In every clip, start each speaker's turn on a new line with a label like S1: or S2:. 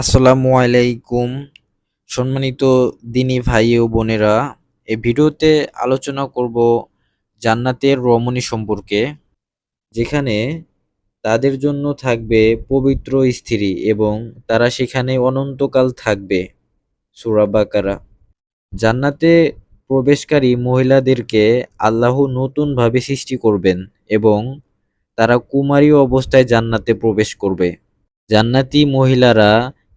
S1: আসসালামু আলাইকুম। সম্মানিত দিনী ভাই ও বোনেরা, এই ভিডিওতে আলোচনা করব জান্নাতের রমণী সম্পর্কে, যেখানে তাদের জন্য থাকবে পবিত্র স্ত্রী এবং তারা সেখানে অনন্তকাল থাকবে। সূরা বাকারা। জান্নাতে প্রবেশকারী মহিলাদেরকে আল্লাহ নতুনভাবে সৃষ্টি করবেন এবং তারা কুমারী অবস্থায় জান্নাতে প্রবেশ করবে। জান্নাতি মহিলারা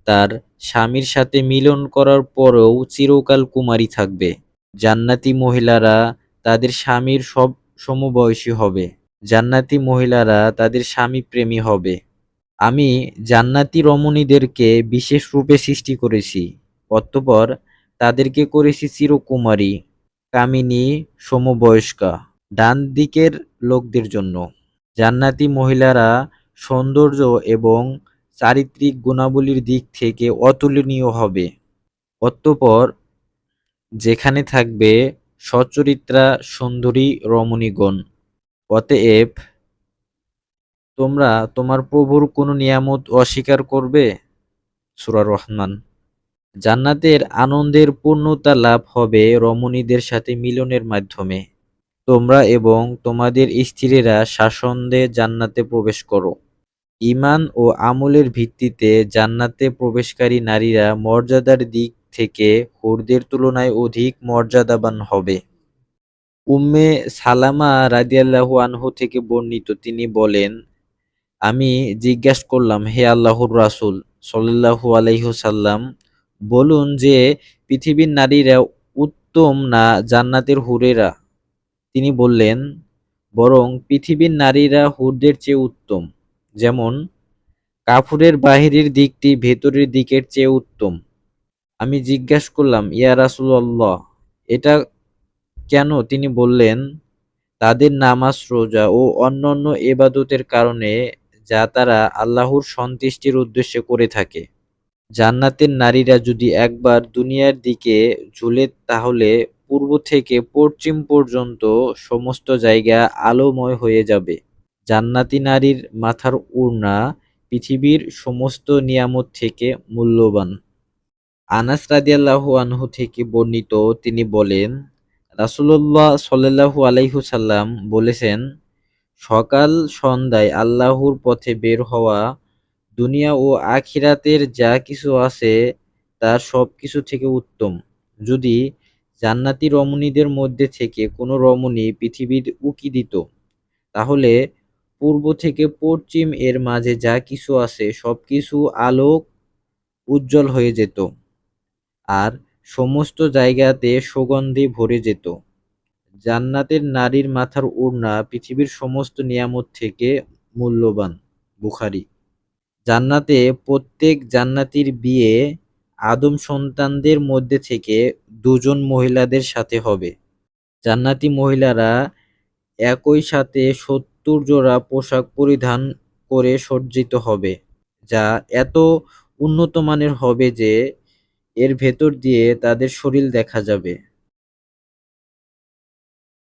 S1: তার স্বামীর সাথে মিলন করার পরেও চিরকাল কুমারী থাকবে। জান্নাতি মহিলারা তাদের স্বামীর সব সমবয়সী হবে। জান্নাতি মহিলারা তাদের স্বামী প্রেমী হবে। আমি জান্নাতি রমণীদেরকে বিশেষ রূপে সৃষ্টি করেছি, অতঃপর তাদেরকে করেছি চিরকুমারী, কামিনী, সমবয়স্কা, ডান দিকের লোকদের জন্য। জান্নাতি মহিলারা সৌন্দর্য এবং চারিত্রিক গুণাবলীর দিক থেকে অতুলনীয় হবে। অতঃপর যেখানে থাকবে সচরিত্রা সুন্দরী রমণীগণ। অতএব তোমরা তোমার প্রভুর কোনো নিয়ামত অস্বীকার করবে? সুরা রহমান। জান্নাতের আনন্দের পূর্ণতা লাভ হবে রমণীদের সাথে মিলনের মাধ্যমে। তোমরা এবং তোমাদের স্ত্রীরা শাসন্দে জান্নাতে প্রবেশ করো। ইমান ও আমলের ভিত্তিতে জান্নাতে প্রবেশকারী নারীরা মর্যাদার দিক থেকে হুরদের তুলনায় অধিক মর্যাদাবান হবে। উম্মে সালামা রাদিয়াল্লাহু আনহু থেকে বর্ণিত তিনি বলেন, আমি জিজ্ঞাসা করলাম, হে আল্লাহর রাসূল সাল্লাল্লাহু আলাইহি সাল্লাম বলুন যে পৃথিবীর নারীরা উত্তম না জান্নাতের হুরেরা? তিনি বললেন, বরং পৃথিবীর নারীরা হুরদের চেয়ে উত্তম। যেমন, কাফুরের বাহিরের দিকটি ভেতরের দিকের চেয়ে উত্তম। আমি জিজ্ঞাসা করলাম, ইয়া রাসূলুল্লাহ, এটা কেন? তিনি বললেন, তাদের নামাজ, রোজা ও অন্যান্য এবাদতের কারণে যা তারা আল্লাহর সন্তুষ্টির উদ্দেশ্যে করে থাকে। জান্নাতের নারীরা যদি একবার দুনিয়ার দিকে ঝুলে, তাহলে পূর্ব থেকে পশ্চিম পর্যন্ত সমস্ত জায়গা আলোময় হয়ে যাবে। জান্নাতি নারীর মাথার উড়না পৃথিবীর সমস্ত নিয়ামত থেকে মূল্যবান। আনাস রাদিয়াল্লাহু আনহু থেকে বর্ণিত তিনি বলেন, রাসূলুল্লাহ সাল্লাল্লাহু আলাইহুসাল্লাম বলেছেন, সকাল সন্ধ্যায় আল্লাহর পথে বের হওয়া, দুনিয়া ও আখিরাতের যা কিছু আছে তার সব কিছু থেকে উত্তম। যদি জান্নাতি রমণীদের মধ্যে থেকে কোনো রমণী পৃথিবীর উকি দিত, তাহলে পূর্ব থেকে পশ্চিম এর মাঝে যা কিছু আছে সব কিছু আলোক উজ্জ্বল হয়ে যেত আর সমস্ত জায়গাতে সুগন্ধে ভরে যেত। জান্নাতের নারীর মাথার ওড়না পৃথিবীর সমস্ত নিয়ামত থেকে মূল্যবান, বুখারি। জান্নাতে প্রত্যেক জান্নাতির বিয়ে আদম সন্তানদের মধ্যে থেকে দুজন মহিলাদের সাথে হবে। জান্নাতি মহিলারা একই সাথে সত্তর জোড়া পোশাক পরিধান করে সজ্জিত হবে, যা এত উন্নত মানের হবে যে এর ভেতর দিয়ে তাদের শরীর দেখা যাবে।